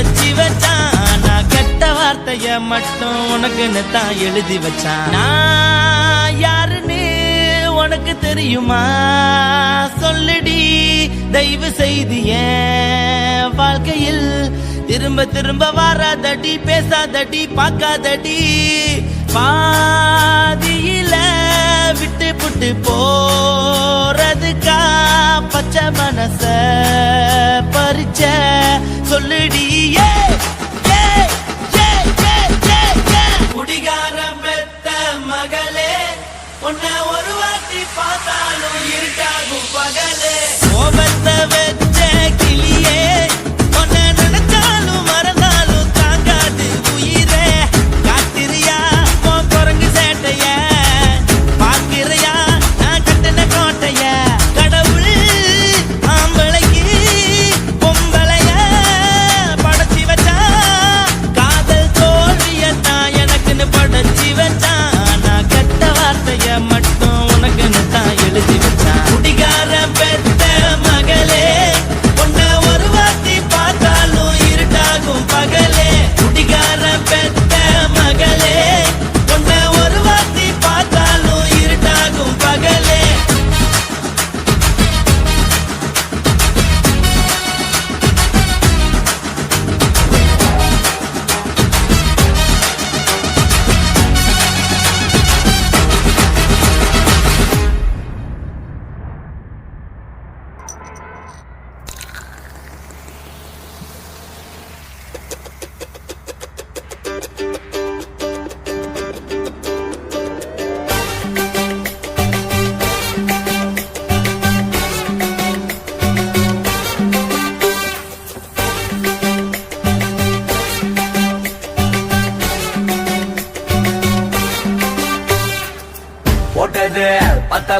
அடைச்சி வச்சான். நான் கெட்ட வார்த்தைய மட்டும் உனக்குன்னு தான் எழுதி வச்சான். நான் யாருன்னு உனக்கு தெரியுமா? சொல்லுடி தயவு செய்து ஏன் வாழ்க்கையில் திரும்ப திரும்ப வராதடி பேசாதடி பார்க்காதடி. பாதியில புட்டு போறதுக்கா? பச்சை மனச பறிச்ச சொல்லுடியே குடிகாரம் பெத்த மகளே உன்னை ஒரு வாட்டி பார்த்தாலும் இருட்டாகும் பகல்.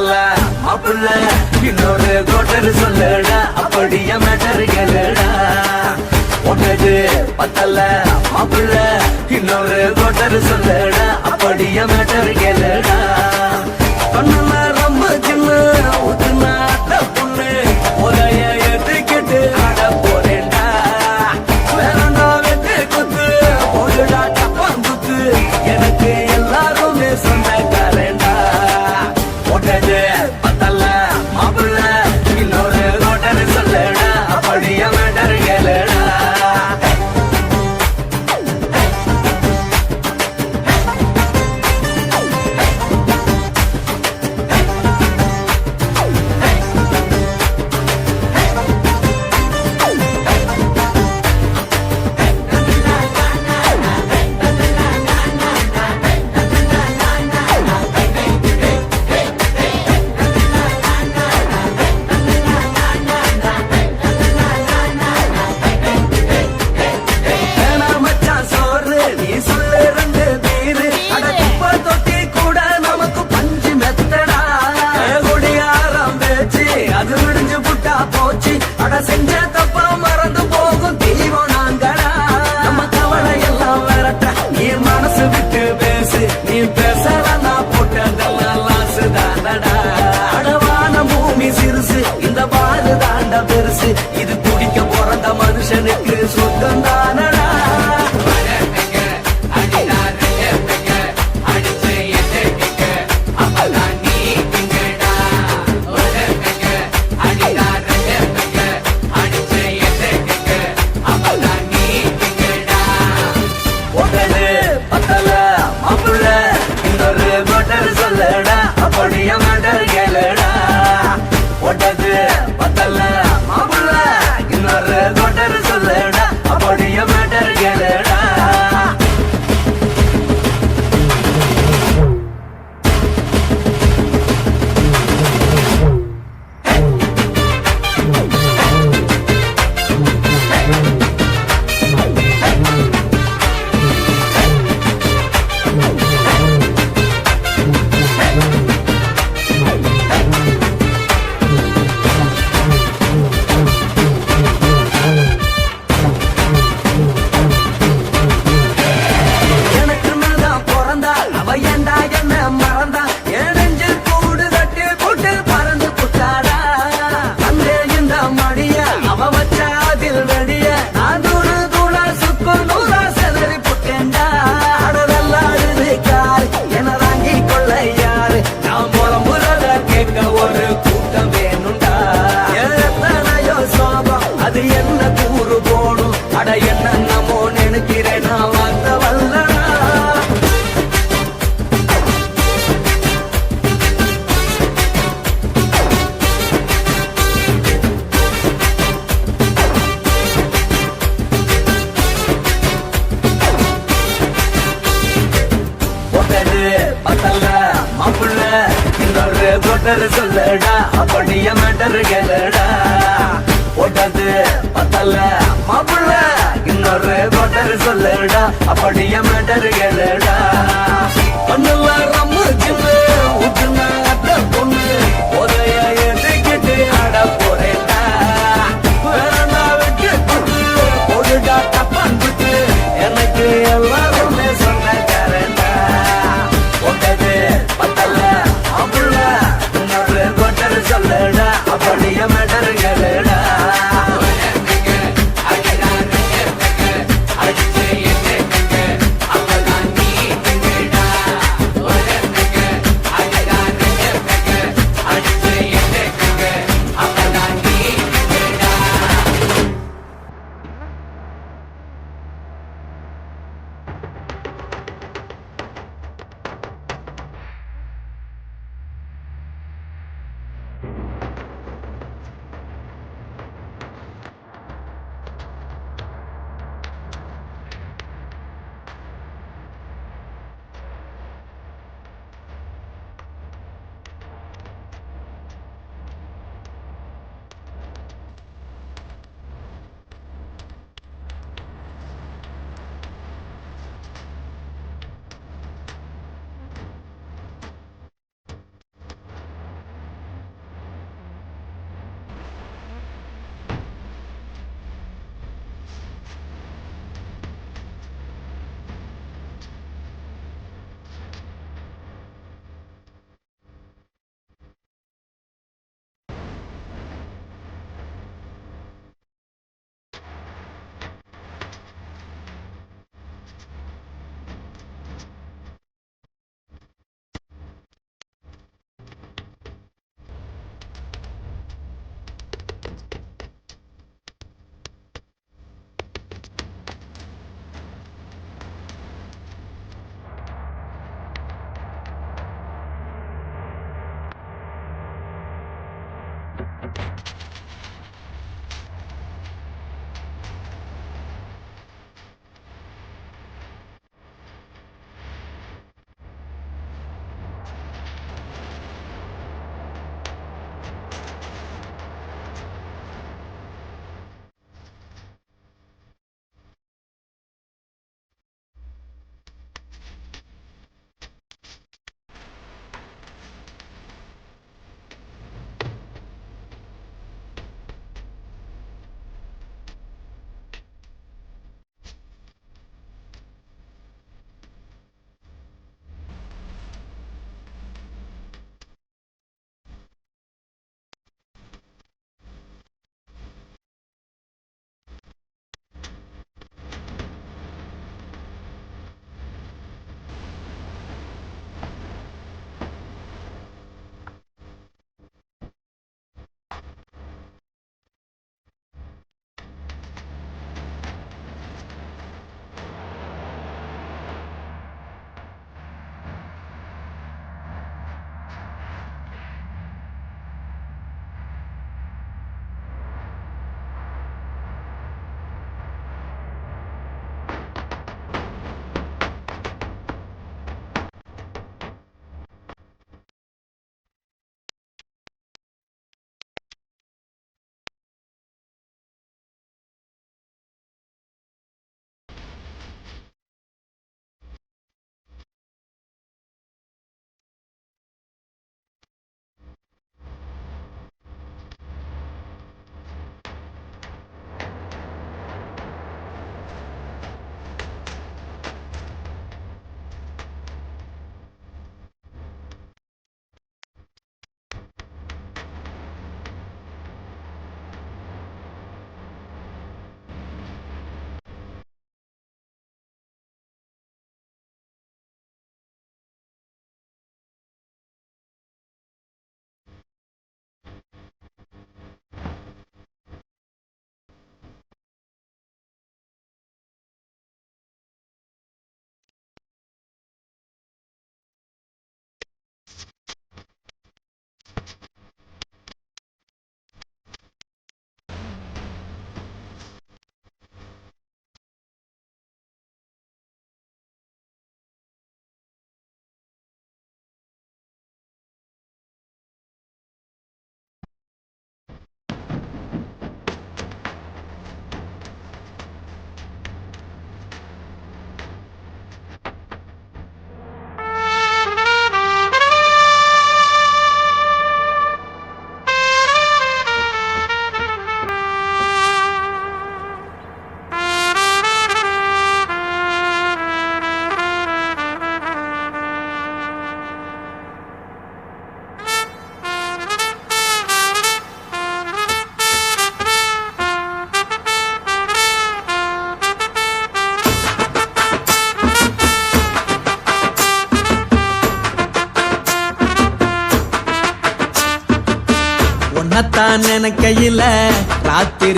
மாப்பிள்ள மாப்பிள்ள இன்னொரு கோட்டர் சொல்லடா அப்படியே மேட்டர் கேளுடா. ஒன்னது பத்தல மாப்பிள்ள இன்னொரு கோட்டர் சொல்லடா அப்படியே மேட்டர் கேளுடா. கண்ணு ரொம்ப சின்ன ஊத்துனா மாப்பிள்ள இன்னொரு கொட்டர் சொல்லுடா. அப்படியே மேட்டர் கேளுடா. பண்ணுல ரம்மு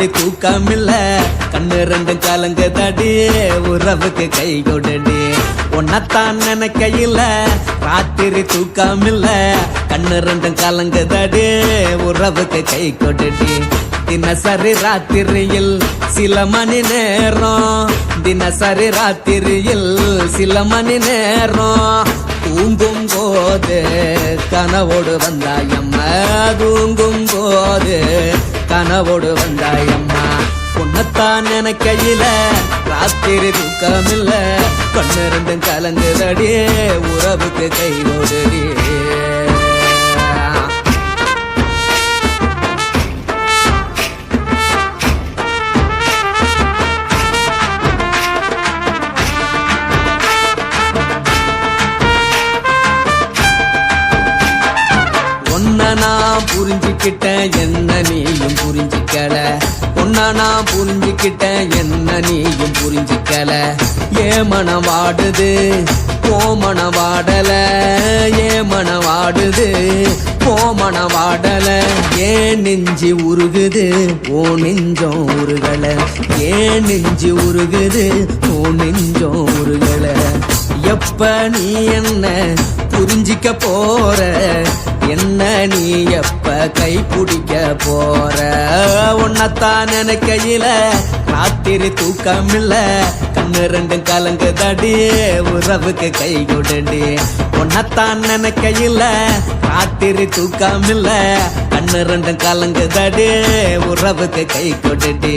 ராத்திரி தூக்கம் இல்ல கண்ணு ரெண்டு கலங்கு தடி உறவுக்கு கை கொடுடி. உன்னத்தான் நினைக்கையில ராத்திரி தூக்கம் இல்ல கண்ணு ரெண்டு கலங்கு தடி உறவுக்கு கை கொடுடி. தினசரி ராத்திரியில் சில மணி நேரம். தினசரி ராத்திரியில் சில மணி நேரம். தூங்கும் போது கனவோடு வந்தாயம்மா தூங்கும் போது கனவோடு வந்தாயம்மா உன்னத்தான் நினைக்கையில ராத்திரி தூக்கமில்ல. கண்ணு ரெண்டும் கலங்குதடி உறவுக்கு கை நான் புரிஞ்சுக்கிட்டேன் என்ன நீயும் புரிஞ்சிக்கல? உன்ன நான் புரிஞ்சுக்கிட்டேன் என்ன நீயும் புரிஞ்சிக்கல? ஏ மனம் வாடுது ஓ மனம் வாடல. ஏ மனம் வாடுது ஓ மனம் வாடல. ஏன் நெஞ்சு உருகுது ஓ நெஞ்சம் உருகல. ஏன் நெஞ்சு உருகுது ஓ நெஞ்சம் உருகல. எப்ப நீ என்ன புரிஞ்சிக்க போற? என்ன நீ எப்ப கை பிடிக்க போற? உன்னத்தான் நினைக்கையில ராத்திரி தூக்கம் இல்ல கண்ணு ரெண்டும் கலங்கு தடி உறவுக்கு கை கொடுடி. உன்னத்தான் நினைக்கையில ராத்திரி தூக்கம் இல்ல கண்ணு ரெண்டும் கலங்கு தடி உறவுக்கு கை கொடுடி.